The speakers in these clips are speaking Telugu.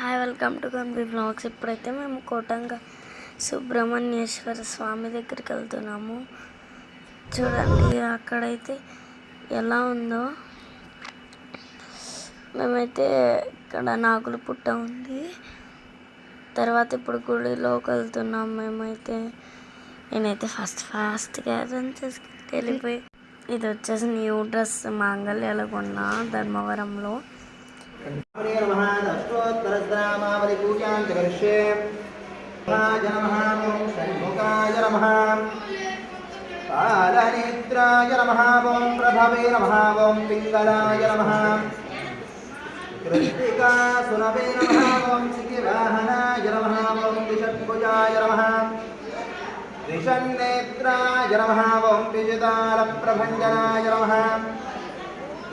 హాయ్ వెల్కమ్ టు కంపీ బ్లాగ్స్ ఇప్పుడైతే మేము కోటంగ సుబ్రహ్మణ్యేశ్వర స్వామి దగ్గరికి వెళ్తున్నాము. చూడండి అక్కడైతే ఎలా ఉందో. మేమైతే ఇక్కడ నాగుల పుట్ట ఉంది. తర్వాత ఇప్పుడు గుడిలోకి వెళ్తున్నాం మేమైతే. నేనైతే ఫస్ట్ ఫాస్ట్గా రన్ చేసుకుని వెళ్ళిపోయి. ఇది వచ్చేసి న్యూ డ్రెస్ మాంగళ్యాల కొన్న ధర్మవరంలో. अष्टोत्तरस्रामावली पूजां च नमः। ॐ प्रभवे नमः ॐ पिङ्गलाय नमः। कृष्णिका सुनवे नमः ॐ सिकिवाहनाय नमः ॐ त्रिषट्भुजाय नमः। त्रिषन्नेत्राय नमः ॐ विजितालप्रभञ्जनाय नमः।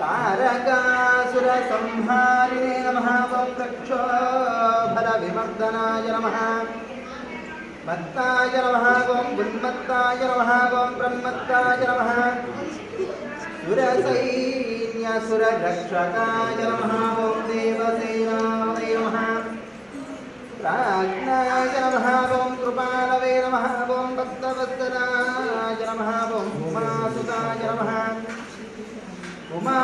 तारकासुरसंहारिणे नमः ॐ रक्षोभरविमर्दनाय नमः मत्ताय नमः ॐ उन्मत्ताय नमः ॐ ब्रह्मत्ताय नमः सुरसैन्यसुररक्षकाय नमः ॐ देवसेनावै नमः प्राज्ञाय नमः ॐ कृपालवे नमः ॐ भक्तवत्सलाय नमः ॐ उमासुताय नमः कुमाराय नमः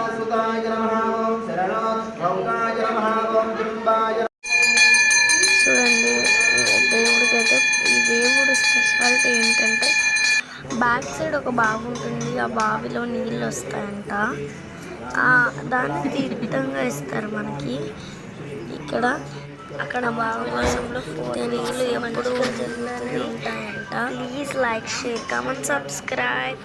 చూడండి దేవుడికి అయితే ఈ దేవుడు స్పెషాలిటీ ఏంటంటే బ్యాక్ సైడ్ ఒక బావి ఉంటుంది ఆ బావిలో నీళ్ళు వస్తాయంట. దానికి దాన్ని తీర్థంగా ఇస్తారు మనకి. ఇక్కడ అక్కడ బావిలో నీళ్ళు ఎప్పుడు జరుగుతూనే ఉంటాయంట. Please like share comment subscribe.